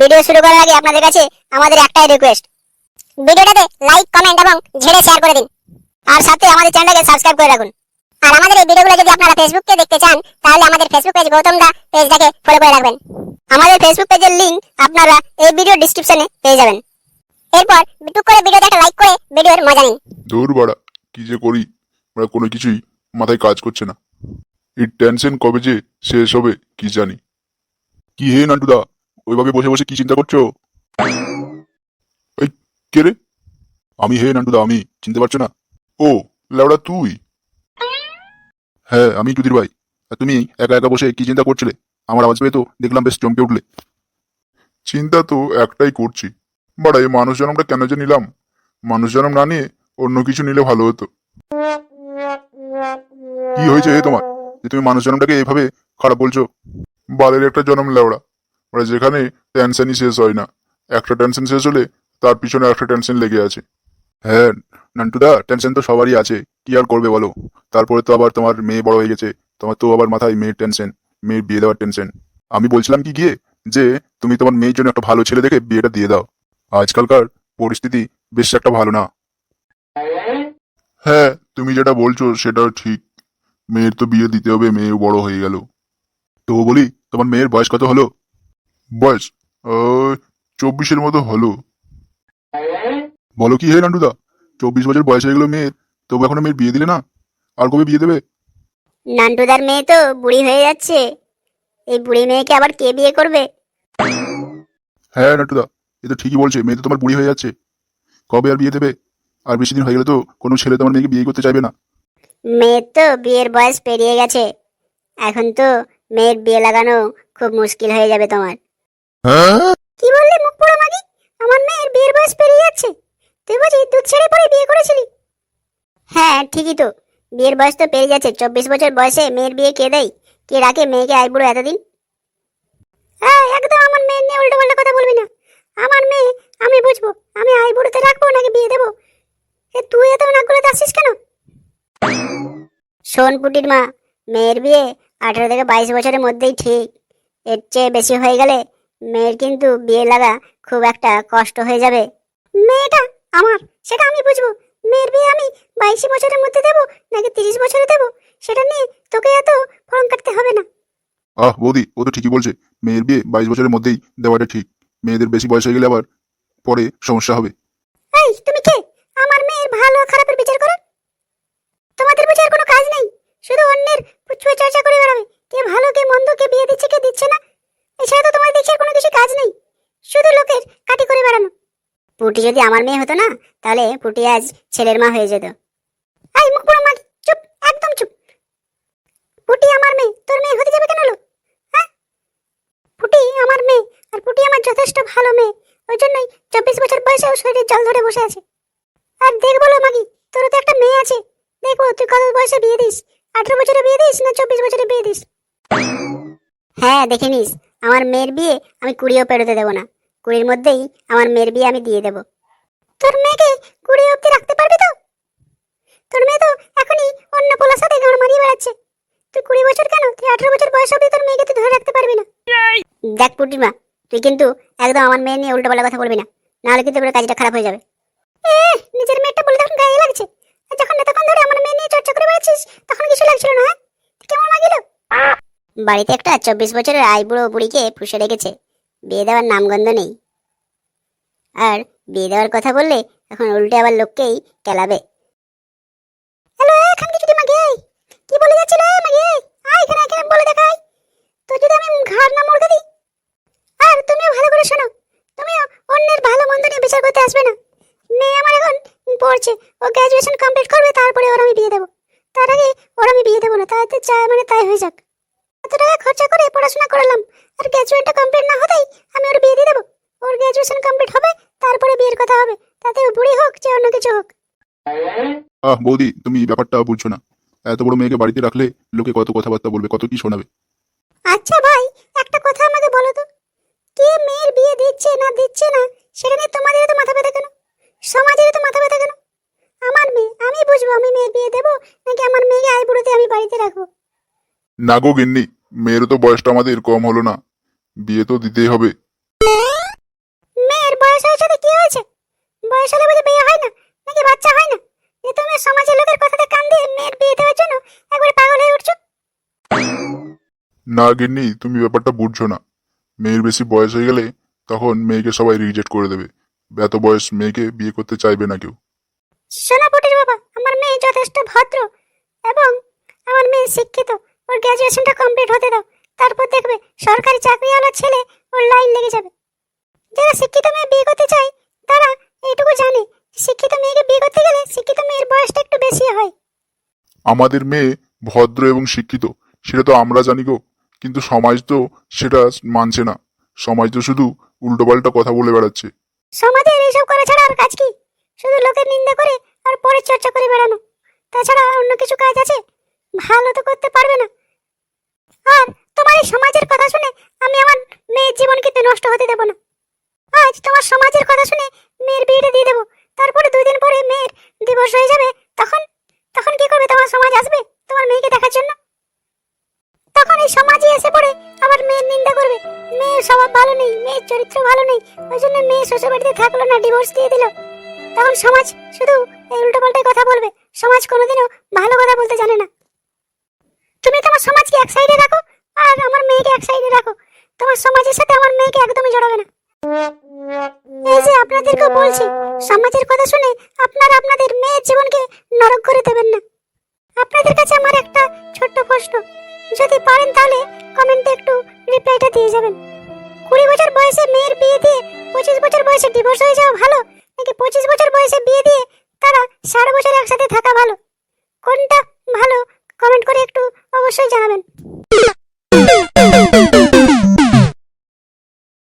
Video শুরু করার আগে আপনাদের কাছে আমাদের একটাই রিকোয়েস্ট ভিডিওটাতে লাইক কমেন্ট এবং ঝেড়ে শেয়ার করে দিন। আর সাথে আমাদের চ্যানেলটাকে সাবস্ক্রাইব করে রাখুন। আর আমাদের এই ভিডিওগুলো যদি আপনারা ফেসবুকে দেখতে চান, তাহলে আমাদের ফেসবুক পেজ গৌতম দা পেজটাকে ফলো করে রাখবেন। আমাদের ফেসবুক পেজের লিংক আপনারা এই ভিডিও ডেসক্রিপশনে পেয়ে যাবেন। এরপর টুক করে ভিডিওতে একটা লাইক করে ভিডিওর মজা নিন। দৌড় বাড়া, কি যে করি? আমরা কোনো কিছুই মাথায় কাজ করছে না। এই টেনশন কবে যে শেষ হবে, কি জানি। কি হে নান্টুদা? ওইভাবে বসে বসে কি চিন্তা করছ? এই, কে রে? আমি হে নান্টুদা, আমি। চিনতে পারছ না? ও ল্যাওড়া তুই? হ্যাঁ আমি টুদির ভাই। আর তুমি একা একা বসে কি চিন্তা করছিলে? আমার আওয়াজ পেয়ে তো দেখলাম বেশ চমকে উঠলে। চিন্তা তো একটাই করছি। বাড়া, এই মানুষ জন্মটা কেন যে নিলাম? মানুষ জন্ম না নিয়ে অন্য কিছু নিলে ভালো হতো। কি হয়েছে হে তোমার? যে তুমি মানুষ জন্মটাকে এইভাবে খারাপ বলছো? বালের একটা জন্ম, লেওড়া। মানে যেখানে টেনশনই শেষ হয় না। একটা টেনশন শেষ হলে তার পিছনে একটা টেনশন লেগে আছে। হ্যাঁ নান্টুদা টেনশন তো সবারই আছে। কি আর করবে বলো? তারপরে তো আবার তোমার মেয়ে বড় হয়ে গেছে। তোমার তো আবার মাথায় মেয়ের টেনশন মেয়ের বিয়ে দেওয়ার টেনশন আমি বলছিলাম কি গিয়ে? যে তুমি তোমার মেয়ের জন্য একটা ভালো ছেলে দেখে বিয়েটা দিয়ে দাও। আজকালকার পরিস্থিতি বেশ একটা ভালো না। হ্যাঁ তুমি যেটা বলছো সেটা ঠিক। মেয়ের তো বিয়ে দিতে হবে, মেয়ে বড় হয়ে গেল। তো বলি, তোমার মেয়ের বয়স কত হলো? বয়স চব্বিশের মতো হলো। বলো কি হে নান্টুদা চব্বিশ বছর বয়স হয়ে গেলো মেয়ের তবু এখনও মেয়ের বিয়ে দিলে না? আর কবে বিয়ে দেবে? নান্টুদার মেয়ে তো বুড়ি হয়ে যাচ্ছে। এই বুড়ি মেয়েকে আবার কে বিয়ে করবে? হ্যাঁ নান্টুদা এ তো ঠিকই বলছে মেয়ে তো তোমার বুড়ি হয়ে যাচ্ছে। কবে আর বিয়ে দেবে? আর বেশি দিন হয়ে গেলে তো কোনো ছেলে তোমার মেয়েকে বিয়ে করতে চাইবে না। মেয়ের তো বিয়ের বয়স পেরিয়ে গেছে। এখন তো মেয়ের বিয়ে লাগানো খুব মুশকিল হয়ে যাবে তোমার। কি বললি মুখ পোড়া মাগি? আমার মেয়ের বিয়ের বয়স পেরিয়ে যাচ্ছে। তুই বুঝি দুধ ছেড়ে পরে বিয়ে করেছিলি? হ্যাঁ ঠিকই তো। বিয়ের বয়স তো পেরিয়ে যাচ্ছে। চব্বিশ বছর বয়সে মেয়ের বিয়ে কে দেয়? কে রাখে মেয়েকে আইবুড়ো এতদিন? হ্যাঁ একদম আমার মেয়ের নিয়ে উল্টো পাল্টা কথা বলবি না। আমার মেয়ে, আমি বুঝব। আমি আইবুড়োতে রাখব নাকি বিয়ে দেবো? এ, তুই এত নাক করে আসছিস কেন? শোন পুটির মা, মেয়ের বিয়ে আঠারো থেকে বাইশ বছরের মধ্যেই ঠিক। এর চেয়ে বেশি হয়ে গেলে মেয়ের কিন্তু বিয়ে লাগা খুব একটা কষ্ট হয়ে যাবে। মেয়েটা আমার সেটা আমি বুঝব। মেয়ের বিয়ে আমি বাইশ বছরের মধ্যে দেবো নাকি তিরিশ বছরে দেবো? সেটা নিয়ে তোকে এত ফর্ম কাটতে হবে না। আহ বৌদি ও তো ঠিকই বলছে। মেয়ের বিয়ে বাইশ বছরের মধ্যেই দেওয়াটা ঠিক। মেয়েদের বেশি বয়স হয়ে গেলে আবার পরে সমস্যা হবে। এই তুমি কে? আমার মেয়ের ভালো খারাপের বিচার করো। তোমাদের বুঝে আর কোনো কাজ নেই। শুধু অন্যের পুচুয়ে চর্চা করে বেড়াবে। কে ভালো কে মন্দ কে বিয়ে দিচ্ছে কে দিচ্ছে না। এছাড়া তো তোমার দেখি কোনো কিছু কাজ নেই। শুধু লোকের কাটি করে বেড়ানো। পুটি যদি আমার মেয়ে হতো না, তাহলে পুটি আজ ছেলের মা হয়ে যেত। এই মুখ পুরো মাগি চুপ, একদম চুপ। পুটি আমার মেয়ে, তোর মেয়ে হতে যাবে কেন লো হ্যাঁ? পুটি আমার মেয়ে, আর পুটি আমার যথেষ্ট ভালো মেয়ে। ওই জন্যই চব্বিশ বছর বয়সেও শরীরে জল ধরে বসে আছে। আর দেখ বলো মাগি তোর তো একটা মেয়ে আছে। দেখব তুই কত বয়সে বিয়ে দিস? আঠারো বছরে বিয়ে দিস না চব্বিশ বছরে বিয়ে দিস? হ্যাঁ দেখে নিস। আমার মেয়ের বিয়ে আমি কুড়িও পেরোতে দেবো না। কুড়ির মধ্যেই আমার মেয়ের বিয়ে আমি দিয়ে দেবো। তোর মেয়েকে কুড়ি অবধি রাখতে পারবি তো? তোর মেয়ে তো এখনই অন্য পোলার সাথে গান মারিয়ে বেড়াচ্ছে। তুই কুড়ি বছর কেন? তুই আঠারো বছর বয়স অবধি তোর মেয়েকে তুই ধরে রাখতে পারবি না। দেখ পুটিমা তুই কিন্তু একদম আমার মেয়ে নিয়ে উল্টো কথা বলবি না। নাহলে কিন্তু এবারে কাজটা খারাপ হয়ে যাবে। এ নিজের মেয়েটা বলে তখন গায়ে লাগছে। যখন এতক্ষণ ধরে আমার মেয়ে নিয়ে চর্চা করে বেড়াচ্ছিস, তখন কিছু লাগছিল না হ্যাঁ? কেমন বাড়িতে একটা চব্বিশ বছরের আই বুড়ো বুড়িকে পুষে রেখেছে। বিয়ে দেওয়ার নামগন্ধ নেই। আর বিয়ে দেওয়ার কথা বললে এখন উল্টে আবার লোককেই কেলাবে। হ্যালো এখান কি বলে দেখাই। তো আমি ঘাড় না আর তুমিও ভালো শোনো, তুমিও অন্যের ভালো মন্দ নিয়ে বিচার করতে আসবে না। মেয়ে আমার এখন পড়ছে, ও গ্র্যাজুয়েশন কমপ্লিট করবে, তারপরে ওর আমি বিয়ে দেবো। তার আগে ওর আমি বিয়ে দেবো না তাতে চাই মানে তাই হয়ে যাক। এত টাকা খরচা করে পড়াশোনা করালাম। আর গ্র্যাজুয়েটটা কমপ্লিট না হতেই আমি ওর বিয়ে দিয়ে দেবো। ওর গ্র্যাজুয়েশন কমপ্লিট হবে তারপরে বিয়ের কথা হবে। তাতে ও বুড়ি হোক যে অন্য কিছু হোক। আহ বৌদি তুমি ব্যাপারটা বুঝছ না। এত বড় মেয়েকে বাড়িতে রাখলে লোকে কত কথাবার্তা বলবে কত কি শোনাবে? আচ্ছা ভাই একটা কথা আমাকে বলো তো। কে মেয়ের বিয়ে দিচ্ছে না দিচ্ছে না সেটা নিয়ে তোমাদের তো মাথা ব্যথা কেন? সমাজের তো মাথা ব্যথা কেন? আমার মেয়ে আমি বুঝব আমি মেয়ের বিয়ে দেবো নাকি আমার মেয়েকে আইবুড়োতে আমি বাড়িতে রাখব? না গো গিন্নি মেয়েরও তো বয়সটা আমাদের কম হলো না। বিয়ে তো দিতেই হবে। সাথে কি হয়েছে? বয়স হলে বুঝে বিয়ে হয় না নাকি বাচ্চা হয় না? তুমি সমাজের লোকের কথাতে কান দিয়ে মেয়ের বিয়ে দেওয়ার জন্য একবারে পাগল হয়ে উঠছো? না গিন্নি তুমি ব্যাপারটা বুঝছ না। মেয়ের বেশি বয়স হয়ে গেলে তখন মেয়েকে সবাই রিজেক্ট করে দেবে। এত বয়স মেয়েকে বিয়ে করতে চাইবে না কেউ। শোনো পটির বাবা আমার মেয়ে যথেষ্ট ভদ্র এবং আমার মেয়ে শিক্ষিত। ওর গ্র্যাজুয়েশনটা কমপ্লিট হতে দাও। তারপর দেখবে সরকারি চাকরিওয়ালা ছেলে ওর লাইন লেগে যাবে। যারা শিক্ষিত মেয়ে বিয়ে করতে চায় তারা এইটুকু জানে শিক্ষিত মেয়েকে বিয়ে করতে গেলে শিক্ষিত মেয়ের বয়সটা একটু বেশি হয়। আমাদের মেয়ে ভদ্র এবং শিক্ষিত সেটা তো আমরা জানি গো। কিন্তু সমাজ তো সেটা মানছে না। সমাজ তো শুধু উল্টোপাল্টা কথা বলে বেড়াচ্ছে। সমাজের এইসব করা ছাড়া আর কাজ কি? শুধু লোকের নিন্দা করে আর পরে চর্চা করে বেড়ানো। তাছাড়া অন্য কিছু কাজ আছে? ভালো তো করতে পারবে না। আর তোমার এই সমাজের কথা শুনে আমি আমার মেয়ের জীবন কিন্তু নষ্ট হতে দেবো না। আজ তোমার সমাজের কথা শুনে মেয়ের বিয়েটা দিয়ে দেবো। তারপরে দুই দিন পরে মেয়ের দিবস হয়ে যাবে, তখন তখন কি করবে তোমার সমাজ আসবে তোমার মেয়েকে দেখার জন্য? তখন এই সমাজে এসে পড়ে আবার মেয়ের নিন্দা করবে। মেয়ের স্বভাব ভালো নেই, মেয়ের চরিত্র ভালো নেই, ওই জন্য মেয়ে শ্বশুর বাড়িতে থাকল না ডিভোর্স দিয়ে দিল। তখন সমাজ শুধু এই উল্টোপাল্টাই কথা বলবে। সমাজ কোনোদিনও ভালো কথা বলতে জানে না। তুমি তোমার সমাজকে এক সাইডে রাখো আর আমার মেয়েকে এক সাইডে রাখো। তোমার সমাজের সাথে আমার মেয়েকে একদমই জড়াবে না। এই যে আপনাদেরকে বলছি, সমাজের কথা শুনে আপনারা আপনাদের মেয়ের জীবনকে নরক করে দেবেন না। আপনাদের কাছে আমার একটা ছোট্ট প্রশ্ন। যদি পারেন তাহলে কমেন্টে একটু রিপ্লাইটা দিয়ে যাবেন। কুড়ি বছর বয়সে মেয়ের বিয়ে দিয়ে পঁচিশ বছর বয়সে ডিভোর্স হয়ে যাওয়া ভালো? নাকি পঁচিশ বছর বয়সে বিয়ে দিয়ে তারা ষাট বছর একসাথে থাকা ভালো? কোনটা ভালো? কমেন্ট করে একটু অবশ্যই জানাবেন।